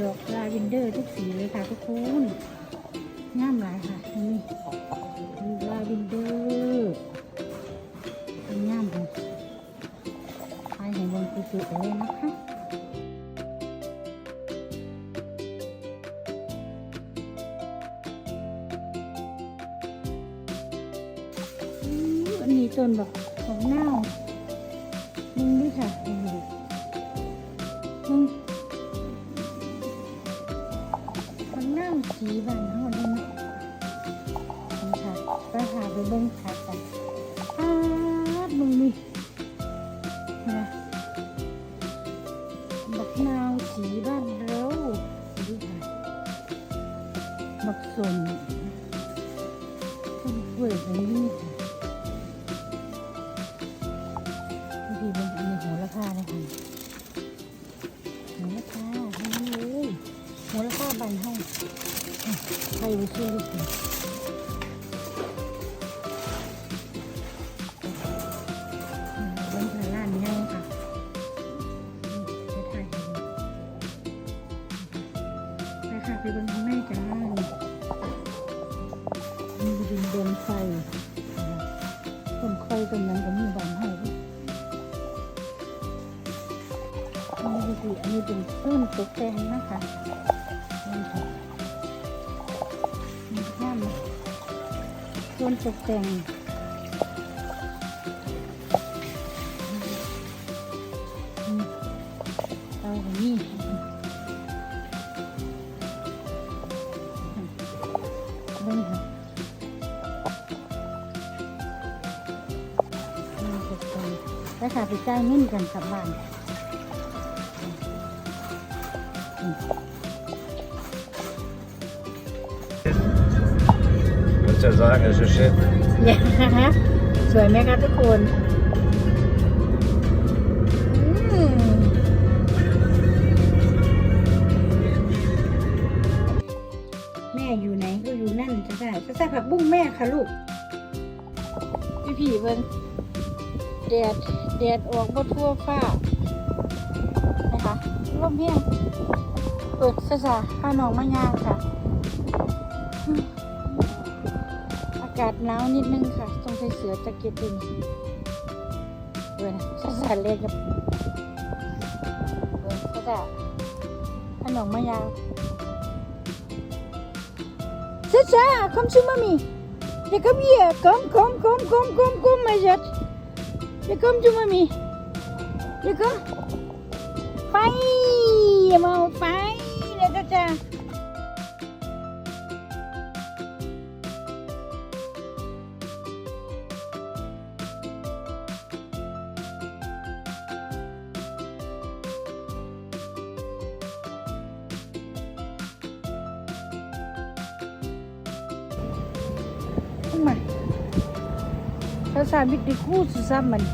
ดอกลาเวนเดอร์ทุกสีเลยค่ะทุกคนงามหลายค่ะนี่ลาเวนเดอร์งามเลยไปเห็นบนจุดๆเลยนะคะอันนี้ต้นแบบของเน่ามึงด้วยค่ะมึง สีบานเฮาเลยนะนี่ค่ะไปหาไปเบิ้งขากันอ้าดมึงนี่นะบักนาวสีบ้านเราดูค่ะบักสนต้นกล้วยแบบนี้ค่ะบางทีมันมีหัวละผ้านะคะหัวละผ้าทั้งนั้นเลยหัวละผ้าใบห้อง ใครไปเชื่อได้สิบนทางล้านง่ายค่ะจะถ่ายไปค่ะไปบนข้างในจ้ามีดินเดินไฟต้นคอยต้นนั้นก็มีบานให้ด้วยอันนี้คืออันนี้เป็นเครื่องตกแต่งนะคะนี่ค่ะ เครื่องตกแต่งเตาของนี่เบิ่งค่ะเครื่องตกแต่งแล้วค่ะไปจ่ายเงินกันกลับบ้าน Willst ja sagen, es ist schön. เนี่ยนะคะสวยไหมคะทุกคนอืมแม่อยู่ไหนก็อยู่นั่นจะได้จะใส่ผักบุ้งแม่ค่ะลูก พี่ผีเพิ่นแดดแดดออกบนทั่วฟ้า นะคะลมเพียงเปิดซะจ้ะข้าน้องมายางค่ะากาศหนาวนิดนึงค่ะ ต้องใส่เสื้อแจ็คเก็ตด้นี่เว้ยสะสะเล็กกับเว้ยสะสะขนมมายาวสะสะ come to mommy yeah come here come come come come come come my jet yeah come to mommy yeah come ไปมาไปเดี๋ยวจะจะ Guck mal. Das habe ich die Kuh zusammen.